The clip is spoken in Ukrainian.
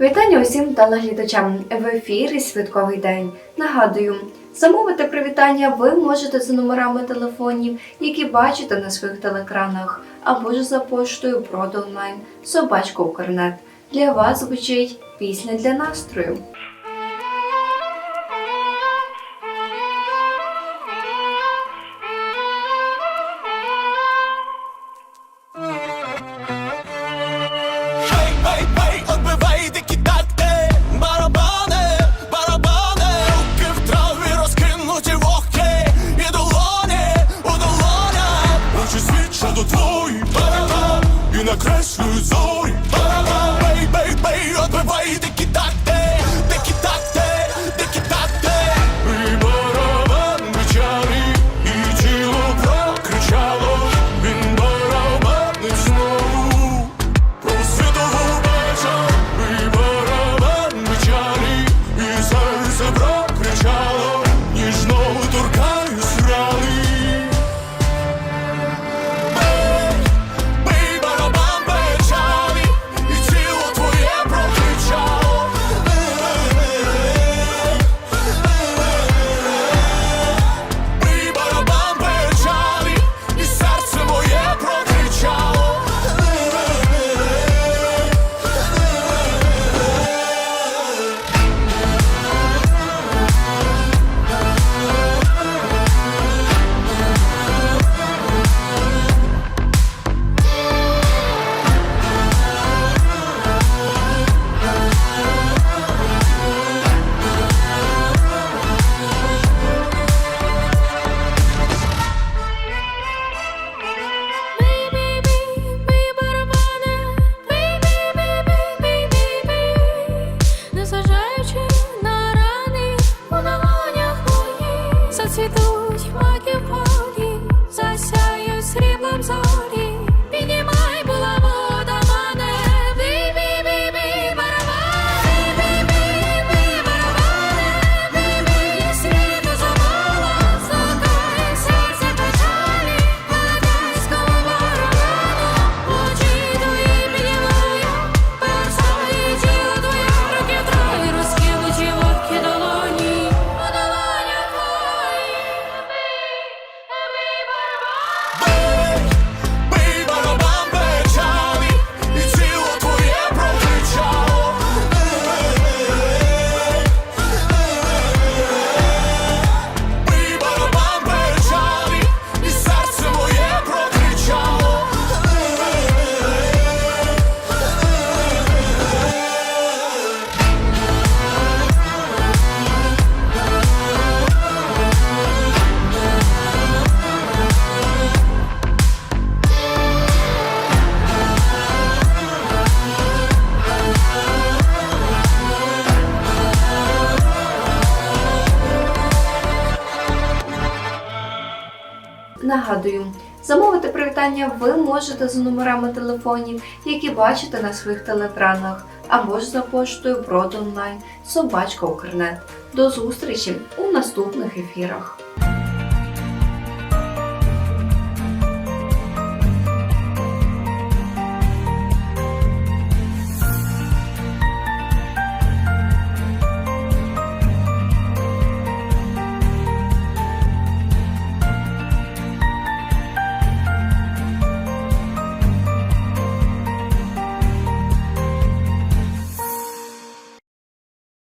Вітання усім телеглядачам! В ефірі Святковий день. Нагадую, замовити привітання ви можете за номерами телефонів, які бачите на своїх телекранах, або ж за поштою продонлайн собачка Укрнет. Для вас звучить пісня для настрою. Schluss. Зацвітуть маки в полі, засяють сріблом зорі. Нагадую, замовити привітання ви можете за номерами телефонів, які бачите на своїх телекранах, або ж за поштою Бродонлайн, Собачка Укрнет. До зустрічі у наступних ефірах.